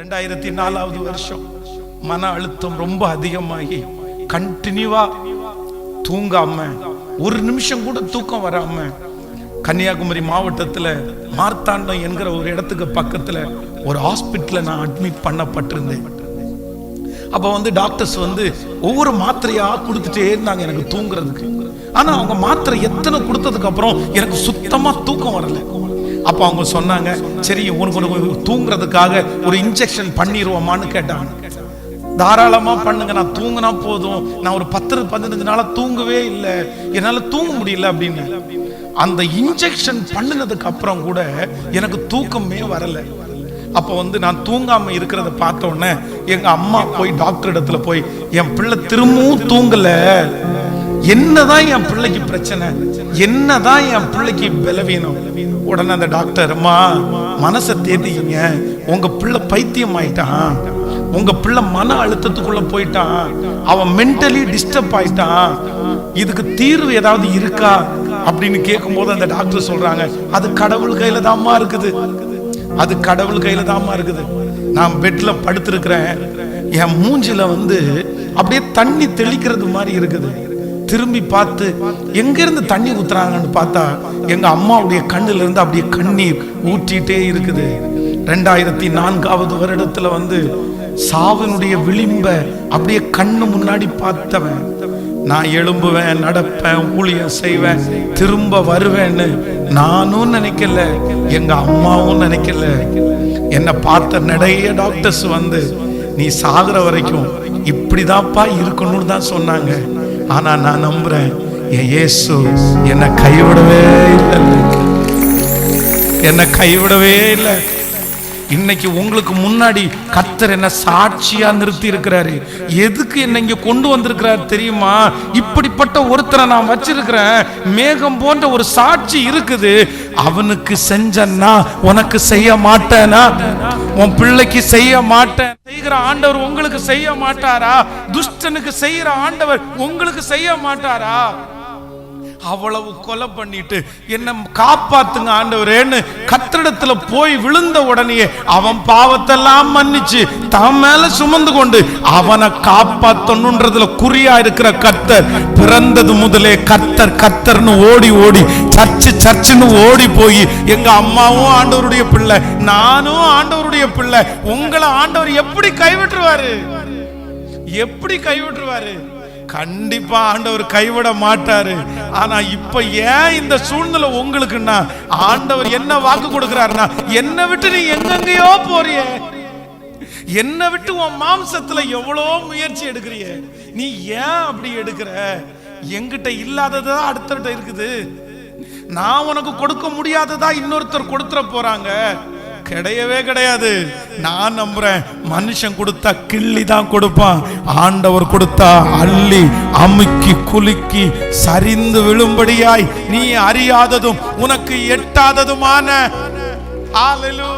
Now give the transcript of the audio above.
ரெண்டாயிரத்தி நாலாவது வருஷம் மன அழுத்தம் ரொம்ப அதிகமாகி கண்டினியூவா தூங்காம ஒரு நிமிஷம் கூட தூக்கம் வராம கன்னியாகுமரி மாவட்டத்துல மார்த்தாண்டம் என்கிற ஒரு இடத்துக்கு பக்கத்துல ஒரு ஹாஸ்பிட்டல்ல நான் அட்மிட் பண்ணப்பட்டிருந்தேன். அப்ப வந்து டாக்டர்ஸ் வந்து ஒவ்வொரு மாத்திரையா கொடுத்துட்டே இருந்தாங்க எனக்கு தூங்குறதுக்கு. ஆனா அவங்க மாத்திரை எத்தனை கொடுத்ததுக்கு அப்புறம் எனக்கு சுத்தமா தூக்கம் வரல. அப்போ அவங்க சொன்னாங்க சரி உனக்கு தூங்குறதுக்காக ஒரு இன்ஜெக்ஷன் பண்ணிடுவோமான்னு கேட்டாங்க. தாராளமா பண்ணுங்க நான் தூங்கினா போதும். நான் ஒரு பத்து பதினஞ்சு நாளா தூங்கவே இல்லை. என்னால தூங்க முடியல அப்படின்னு. அந்த இன்ஜெக்ஷன் பண்ணினதுக்கு அப்புறம் கூட எனக்கு தூக்கமே வரல. அப்போ வந்து நான் தூங்காம இருக்கிறத பார்த்த உடனே எங்க அம்மா போய் டாக்டர் இடத்துல போய் என் பிள்ளை திரும்பவும் தூங்கல. என்னதான் என் பிள்ளைக்கு பிரச்சனை? என்னதான் என் பிள்ளைக்கு பலவீனம்? உடனே அந்த டாக்டர் அம்மா மனசை தேத்திக்கிங்க. உங்க பிள்ளை பைத்தியம் ஆயிட்டான். உங்க பிள்ளை மன அழுத்தத்துக்குள்ள போயிட்டான். அவன் மென்டலி டிஸ்டர்ப் ஆயிட்டான். இதுக்கு தீர்வு ஏதாவது இருக்கா? அப்படின்னு கேட்கும்போது அந்த டாக்டர் சொல்றாங்க அது கடவுள் கையில தாம்மா இருக்குது. அது கடவுள் கையில தாம்மா இருக்குது. நான் பெட்ல படுத்திருக்கிறேன். என் மூஞ்சில வந்து அப்படியே தண்ணி தெளிக்கிறது மாதிரி இருக்குது. திரும்பி பார்த்து எங்கேருந்து தண்ணி ஊத்துறாங்கன்னு பார்த்தா எங்க அம்மாவுடைய கண்ணுல இருந்து அப்படியே கண்ணீர் ஊற்றிட்டே இருக்குது. ரெண்டாயிரத்தி நான்காவது வருடத்துல வந்து சாவினுடைய விளிம்ப அப்படியே கண்ணு முன்னாடி பார்த்தவன். நான் எழும்புவேன் நடப்பேன் ஊழியம் செய்வேன் திரும்ப வருவேன்னு நானும் நினைக்கல எங்க அம்மாவும் நினைக்கல. என்னை பார்த்த நிறைய டாக்டர்ஸ் வந்து நீ சாகுற வரைக்கும் இப்படிதான்ப்பா இருக்கணும்னு தான் சொன்னாங்க. ஆனா நான் நம்புறேன் என் இயேசு என்னை கைவிடவே இல்லை என்னை கைவிடவே இல்லை. இன்னைக்கு உங்களுக்கு முன்னாடி கத்தர் என்ன சாட்சியா நிறுத்தி இருக்கிறாரு எதுக்கு என்ன இங்க கொண்டு வந்திருக்கிறாரு தெரியுமா? இப்படிப்பட்ட ஒருத்தரை நான் வச்சிருக்கிறேன். மேகம் போன்ற ஒரு சாட்சி இருக்குது. அவனுக்கு செஞ்சன்னா உனக்கு செய்ய மாட்டேனா? உன் பிள்ளைக்கு செய்ய மாட்டேன். செய்கிற ஆண்டவர் உங்களுக்கு செய்ய மாட்டாரா? துஷ்டனுக்கு செய்யற ஆண்டவர் உங்களுக்கு செய்ய மாட்டாரா? அவ்வளவு கொலை பண்ணிட்டு என்ன காப்பாத்துங்க ஆண்டவரேன்னு கத்திரிடத்துல போய் விழுந்த உடனே அவன் பாவத்தெல்லாம் மன்னிச்சு தன் மேல சுமந்து கொண்டு அவனை காப்பாத்தணுன்றதுல குறியா இருக்கிற கத்தர் பிறந்தது முதலே கத்தர் கத்தர்னு ஓடி ஓடி சர்ச்சு சர்ச்சுன்னு ஓடி போய் எங்க அம்மாவும் ஆண்டவருடைய பிள்ளை நானும் ஆண்டவருடைய பிள்ளை உங்களை ஆண்டவர் எப்படி கைவிட்டுருவாரு? எப்படி கைவிட்டுருவாரு? கண்டிப்பா ஆண்டவர் கைவிட மாட்டாரு. ஆனா இப்ப ஏன் இந்த சூழ்நிலை உங்களுக்குன்னா ஆண்டவர் என்ன வாக்கு கொடுக்கிறாருன்னா என்னை விட்டு நீ எங்கெங்கயோ போறிய. என்னை விட்டு உன் மாம்சத்துல எவ்வளோ முயற்சி எடுக்கிறிய. நீ ஏன் அப்படி எடுக்கிற? எங்கிட்ட இல்லாததா அடுத்தகிட்ட இருக்குது. நான் உனக்கு கொடுக்க முடியாததா இன்னொருத்தர் கொடுத்துட போறாங்க. கிடையவே கிடையாது. நான் நம்புறேன் மனுஷன் கொடுத்தா கிள்ளி தான் கொடுப்பான். ஆண்டவர் கொடுத்தா அள்ளி அமுக்கி குலுக்கி சரிந்து விழும்படியாய் நீ அறியாததும் உனக்கு எட்டாததுமான. ஹalleluya.